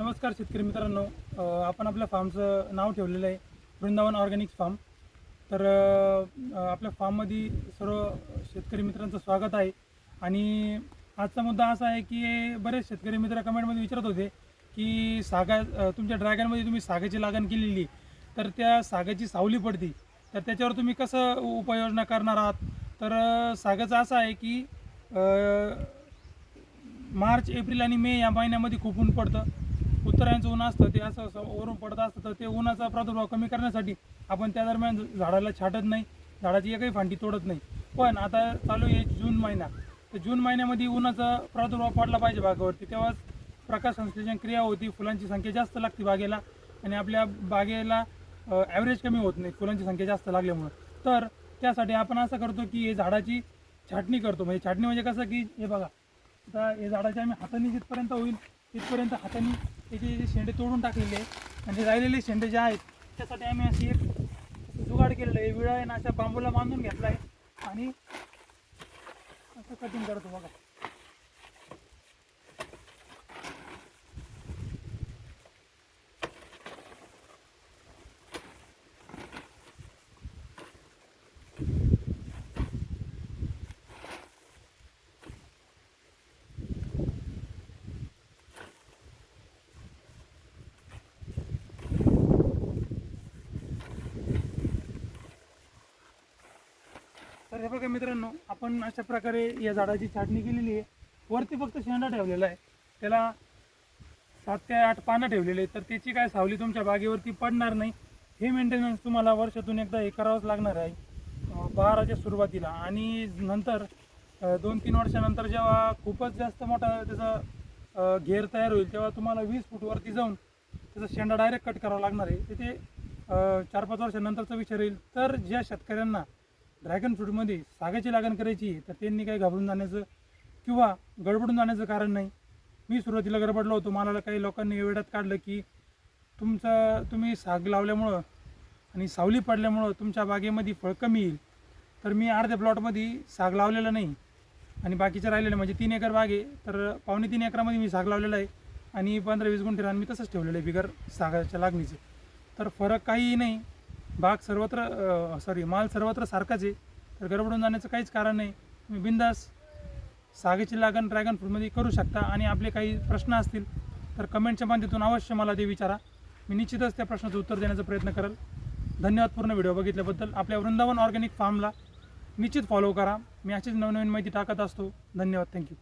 नमस्कार शेतकरी मित्रांनो. आपण आपल्या फार्मचं नाव ठेवलेलं आहे वृंदावन ऑर्गॅनिक्स फार्म. तर आपल्या फार्ममध्ये सर्व शेतकरी मित्रांचं स्वागत आहे. आणि आजचा मुद्दा असा आहे की बरेच शेतकरी मित्र कमेंटमध्ये विचारत होते की सागा तुमच्या ड्रॅगनमध्ये तुम्ही सागाची लागण केलेली तर त्या सागाची सावली पडते. तर त्याच्यावर तुम्ही कसं उपाययोजना करणार आहात? तर सागाचं असं आहे की मार्च एप्रिल आणि मे या महिन्यामध्ये खूप ऊन पडतं. उत्तरायणचं ऊन असतं ते असं असं वरून पडत असतं तर ते उन्हाचा प्रादुर्भाव कमी करण्यासाठी आपण त्या दरम्यान झाडाला छाटत नाही झाडाची एकही फांडी तोडत नाही. पण आता चालू आहे जून महिना. तर जून महिन्यामध्ये उन्हाचा प्रादुर्भाव पडला पाहिजे बागेवरती. तेव्हाच प्रकाश संश्लेषण क्रिया होती फुलांची संख्या जास्त लागते बागेला आणि आपल्या बागेला ॲव्हरेज कमी होत नाही फुलांची संख्या जास्त लागल्यामुळं. तर त्यासाठी आपण असं करतो की हे झाडाची छाटणी करतो. म्हणजे छाटणी म्हणजे कसं की हे बघा आता हे झाडाची आम्ही हाताने जिथपर्यंत होईल तिथपर्यंत हाताने त्याचे जे शेंडे तोडून टाकलेले आहे आणि राहिलेले शेंडे जे आहेत त्यासाठी आम्ही अशी एक जुगाड केलेलं आहे. विळा आहे ना अशा बांबूला बांधून घेतला आहे. आणि असं कटिंग करतो बघा तर हे बघा मित्रांनो आपण अशा प्रकारे या झाडाची छाटणी केलेली आहे. वरती फक्त शेंडा ठेवलेला आहे. त्याला सात ते आठ पानं ठेवलेले आहेत. तर त्याची काय सावली तुमच्या बागेवरती पडणार नाही. हे मेंटेनन्स तुम्हाला वर्षातून एकदा हे करावंच लागणार आहे. बहाराच्या सुरुवातीला. आणि नंतर दोन तीन वर्षानंतर जेव्हा खूपच जास्त मोठा त्याचा घेर तयार होईल तेव्हा तुम्हाला वीस फूटवरती जाऊन त्याचा शेंडा डायरेक्ट कट करावा लागणार आहे. तिथे चार पाच वर्षानंतरचा विचार येईल. तर ज्या शेतकऱ्यांना ड्रॅगन फ्रूटमध्ये सागाची लागण करायची आहे, तर त्यांनी काही घाबरून जाण्याचं किंवा गडबडून जाण्याचं कारण नाही. मी सुरुवातीला गडबडलो होतो. मला काही लोकांनी एवढ्यात काढलं की तुमचं तुम्ही साग लावल्यामुळं आणि सावली पडल्यामुळं तुमच्या बागेमध्ये फळ कमी येईल. तर मी अर्ध्या प्लॉटमध्ये साग लावलेलं नाही आणि बाकीचं राहिलेलं म्हणजे तीन एकर बाग आहे. तर पावणे तीन एकरामध्ये मी साग लावलेला आहे आणि पंधरा वीस गुंठे रान मी तसंच ठेवलेलं आहे बिगर सागाच्या लागणीचं. तर फरक काहीही नाही. बाग सर्वत्र सॉरी माल सर्वत्र सारखाच आहे. तर गडबडून जाण्याचं काहीच कारण नाही. तुम्ही बिंदास सागेची लागण ड्रॅगन फ्रूटमध्ये करू शकता आणि आपले काही प्रश्न असतील तर कमेंटच्या माध्यमातून अवश्य मला ते विचारा. मी निश्चितच त्या प्रश्नाचं उत्तर देण्याचा प्रयत्न करेल. धन्यवाद पूर्ण व्हिडिओ बघितल्याबद्दल. आपल्या वृंदावन ऑर्गॅनिक फार्मला निश्चित फॉलो करा. मी अशीच नवनवीन माहिती टाकत असतो. धन्यवाद. थँक्यू